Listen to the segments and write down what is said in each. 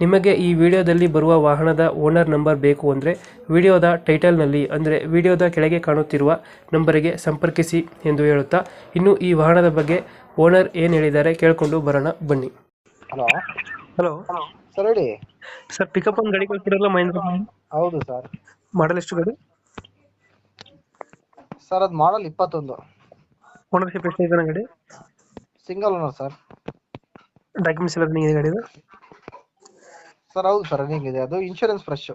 ನಿಮಗೆ ಈ ವಿಡಿಯೋದಲ್ಲಿ ಬರುವ ವಾಹನದ ಓನರ್ ನಂಬರ್ ಬೇಕು ಅಂದರೆ ವಿಡಿಯೋದ ಟೈಟಲ್ನಲ್ಲಿ ಅಂದರೆ ವಿಡಿಯೋದ ಕೆಳಗೆ ಕಾಣುತ್ತಿರುವ ನಂಬರಿಗೆ ಸಂಪರ್ಕಿಸಿ ಎಂದು ಹೇಳುತ್ತಾ ಇನ್ನು ಈ ವಾಹನದ ಬಗ್ಗೆ ಓನರ್ ಏನು ಹೇಳಿದ್ದಾರೆ ಕೇಳಿಕೊಂಡು ಬರೋಣ ಬನ್ನಿ. ಹಲೋ. ಹಲೋ. ಸರ್ ಹೇಳಿ. ಸರ್ ಪಿಕಪ್ ಒಂದು ಗಾಡಿ ಕೊಡ್ತಿರಲ್ಲ ಮಹೇಂದ್ರ? ಹೌದು ಸರ್. ಮಾಡಲ್ ಎಷ್ಟು ಗಾಡಿ? ಸರ್ ಅದು ಮಾಡಲ್ ಇಪ್ಪತ್ತೊಂದು. ಓನರ್ಶಿಪ್ ಎಷ್ಟು ಇದೆ ಗಾಡಿ? Single owner sir. ಡಾಕ್ಯುಮೆಂಟ್ಸ್ ಎಲ್ಲ ರನ್ನಿಂಗ್ ಇದೆ ಗಾಡಿದು? ಸರ್ ಹೌದು ಸರ್ ರನ್ನಿಂಗ್ ಇದೆ. ಅದು ಇನ್ಶೂರೆನ್ಸ್ ಫ್ರೆಶ್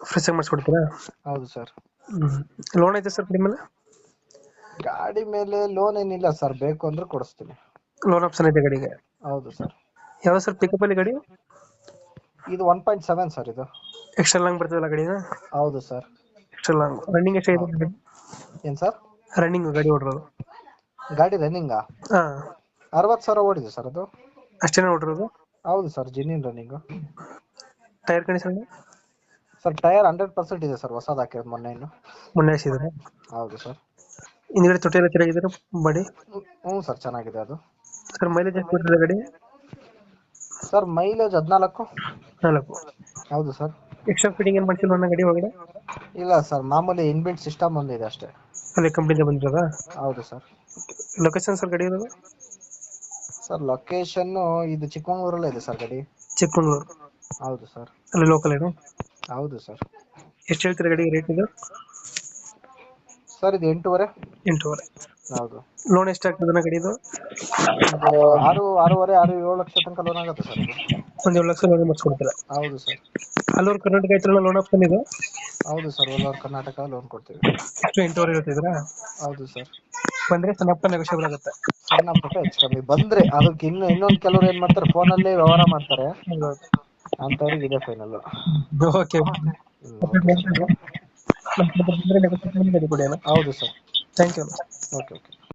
ಫ್ರೆಶ್ ಆಗಿ ಮಾಡಿಸ್ಕೊಡ್ತೀರಾ? ಹೌದು ಸರ್ ಲೋನ್ ಐತೆ ಸರ್ ನಿಮ್ಮಲ್ಲಿ ಗಾಡಿ ಮೇಲೆ ಲೋನ್ ಏನಿಲ್ಲ ಸರ್ ಬೇಕು ಅಂದ್ರೆ ಕೊಡಿಸ್ತೀನಿ. ಲೋನ್ ಆಪ್ಷನ್ ಐತೆ ಗಾಡಿಗೆ? ಹೌದು ಸರ್ ಯಾವ ಸರ್ ಪಿಕಪ್ ಅಲ್ಲಿ ಗಾಡಿ? ಇದು ಒನ್ ಪಾಯಿಂಟ್ ಸೆವೆನ್ ಸರ್ ಇದು. ಎಕ್ಸ್ಟ್ರಾ ಲಾಂಗ್ ಬರ್ತದಲ್ಲ ಗಾಡಿನ ಹೌದು ಸರ್ ಎಕ್ಸ್ಟ್ರಾ ಲಾಂಗ್ ರನ್ನಿಂಗ್ ಎಷ್ಟು ಏನು ಸರ್ ರನ್ನಿಂಗ್ ಗಾಡಿ ಓಡಿರೋದು. ಗಾಡಿ ರನ್ನಿಂಗಾ ಹಾಂ. ಅರವತ್ತು ಸಾವಿರ ಓಡಿದೆ ಸರ್ ಅದು. ಅಷ್ಟೇನ ಓಡಿರೋದು? ಹೌದು sir genuine running tyre condition sir tyre hundred percent ಇದೆ ಸರ್ ಹೊಸದು ಹಾಕಿರೋದು ಮೊನ್ನೆ ಇನ್ನು. ಮೊನ್ನೆ ಹಾಕ್ಸಿದ್ರೆ? ಹೌದು ಸರ್. ಹಿಂದ್ಗಡೆ ತೊಟ್ಟಿ ಎಲ್ಲ ಚೆನ್ನಾಗಿದ್ದಾರೆ ಬಾಡಿ? ಹ್ಞೂ ಸರ್ ಚೆನ್ನಾಗಿದೆ ಅದು. ಸರ್ ಮೈಲೇಜ್ ಎಷ್ಟು ಕೊಟ್ಟಿದೆ ಗಾಡಿ? ಸರ್ ಮೈಲೇಜ್ ಹದಿನಾಲ್ಕು. ನಾಲ್ಕು ಹೌದು ಸರ್. ಎಕ್ಸ್ಟ್ರಾ ಫಿಟ್ಟಿಂಗ್ ಏನು ಮಾಡ್ಸಿಲ್ಲ ನನ್ನ ಗಾಡಿ ಒಳಗಡೆ? ಇಲ್ಲ ಸರ್ ಮಾಮೂಲಿ ಇನ್ಬಿಲ್ಟ್ ಸಿಸ್ಟಮ್ ಒಂದಿದೆ ಅಷ್ಟೇ. ಅಲ್ಲಿ ಕಂಪ್ನಿಯಿಂದ ಬಂದಿರೋದ? ಹೌದು ಸರ್. ಲೊಕೇಶನ್ ಸರ್ ಗಾಡಿ ಇರೋದು? ಸರ್ ಲೊಕೇಶನ್ ಇದು ಚಿಕ್ಕಮಂಗ್ಳೂರಲ್ಲೇ ಇದೆ ಸರ್ ಗಾಡಿ. ಚಿಕ್ಕಮಂಗ್ಳೂರು. ಹೌದು ಸರ್. ಅಲ್ಲಿ ಲೋಕಲ್ ಏನು? ಹೌದು ಸರ್. ಎಷ್ಟು ಹೇಳ್ತೀರಾ ಗಾಡಿ ರೇಟ್ ಇದು? ಸರ್ ಇದು ಎಂಟೂವರೆ. ಎಂಟೂವರೆ. ಹೌದು. ಲೋನ್ ಎಷ್ಟು ಆಗ್ತದೆ ಗಾಡಿದು ಇದು? ಆರು ಆರೂವರೆ ಆರು ಏಳು ಲಕ್ಷ ತನಕ ಲೋನ್ ಆಗುತ್ತೆ ಸರ್ ಇದು. ಒಂದು ಏಳು ಲಕ್ಷ ಲೋನ್ ಮಾಡಿಸ್ಕೊಡ್ತೀರಾ? ಹೌದು ಸರ್. ಅಲ್ಲೂರು ಕರ್ನಾಟಕ ಐತ್ರಲ್ಲ ಲೋನ್ ಆಪ್ಷನ್ ಇದು? ಹೌದು ಸರ್ ಓಲೋರ್ ಕರ್ನಾಟಕ ಲೋನ್ ಕೊಡ್ತೀವಿ. ಎಷ್ಟು ಎಂಟೂವರೆ ಹೇಳ್ತಿದ್ರಾ ಹೌದು ಸರ್. ಬಂದ್ರೆ ಸಣ್ಣಪ್ಪ ನೆಗೋಷಿಯಬಲ್ ಆಗುತ್ತೆ. ಸಣ್ಣ ಪುಟ್ಟ ಹೆಚ್ಚು ಕಮ್ಮಿ ಬಂದ್ರೆ ಅದಕ್ಕೆ ಇನ್ನು ಇನ್ನೊಂದು ಕೆಲವರು ಏನ್ ಮಾಡ್ತಾರೆ ಫೋನಲ್ಲೇ ವ್ಯವಹಾರ ಮಾಡ್ತಾರೆ. ಅಂತವ್ರಿಗೆ ಇದೆ ಫೈನಲ್ ಓಕೆ ಹೌದು sir. Thank you okay okay